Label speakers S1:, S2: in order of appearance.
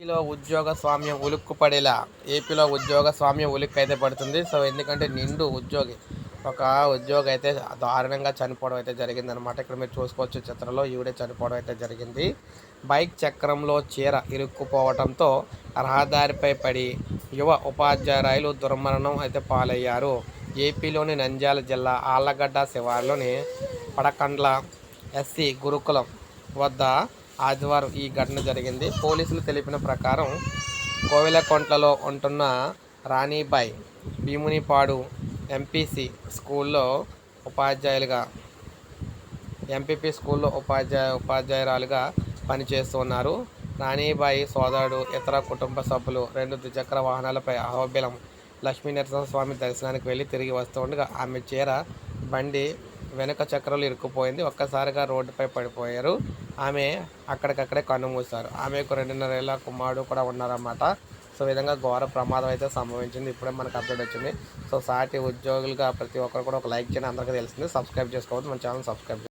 S1: ఏపీలో ఉద్యోగ స్వామ్యం ఉలుక్కు పడేలా ఏపీలో ఉద్యోగ స్వామ్యం ఉలిక్కు అయితే పడుతుంది. సో ఎందుకంటే నిండు ఉద్యోగి ఒక ఉద్యోగి అయితే దారుణంగా చనిపోవడం అయితే జరిగిందనమాట ఇక్కడ మీరు చూసుకోవచ్చు చిత్రంలో ఈవిడే చనిపోవడం అయితే జరిగింది. బైక్ చక్రంలో చీర ఇరుక్కుపోవడంతో రహదారిపై పడి యువ ఉపాధ్యాయులు దుర్మరణం అయితే పాలయ్యారు. ఏపీలోని నంద్యాల జిల్లా ఆళ్ళగడ్డ శివారులోని పడకండ్ల ఎస్సీ గురుకులం వద్ద ఆదివారం ఈ ఘటన జరిగింది. పోలీసులు తెలిపిన ప్రకారం కోవిలకొంట్లలో ఉంటున్న రాణిబాయ్ భీమునిపాడు ఎంపీసీ స్కూల్లో ఉపాధ్యాయులుగా ఎంపీపీ స్కూల్లో ఉపాధ్యాయ ఉపాధ్యాయురాలుగా పనిచేస్తున్నారు. రాణిబాయి సోదరుడు ఇతర కుటుంబ సభ్యులు రెండు ద్విచక్ర వాహనాలపై అహోబిలం లక్ష్మీ నరసింహస్వామి దర్శనానికి వెళ్ళి తిరిగి వస్తూ ఉండగా ఆమె చీర బండి వెనుక చక్రాలు ఇరుక్కుపోయింది. ఒక్కసారిగా రోడ్డుపై పడిపోయారు. ఆమె అక్కడికక్కడే కన్నుమూశారు ఆమెకు రెండున్నరేళ్ళ కుమారుడు కూడా ఉన్నారన్నమాట. సో ఈ విధంగా ఘోర ప్రమాదం అయితే సంభవించింది. ఇప్పుడే మనకు అప్డేట్ వచ్చింది. సో సాటి ఉద్యోగులుగా ప్రతి ఒక్కరు కూడా ఒక లైక్ చేయండి. అందరికీ తెలిసింది. సబ్స్క్రైబ్ చేసుకోవద్దు. మన ఛానల్ సబ్స్క్రైబ్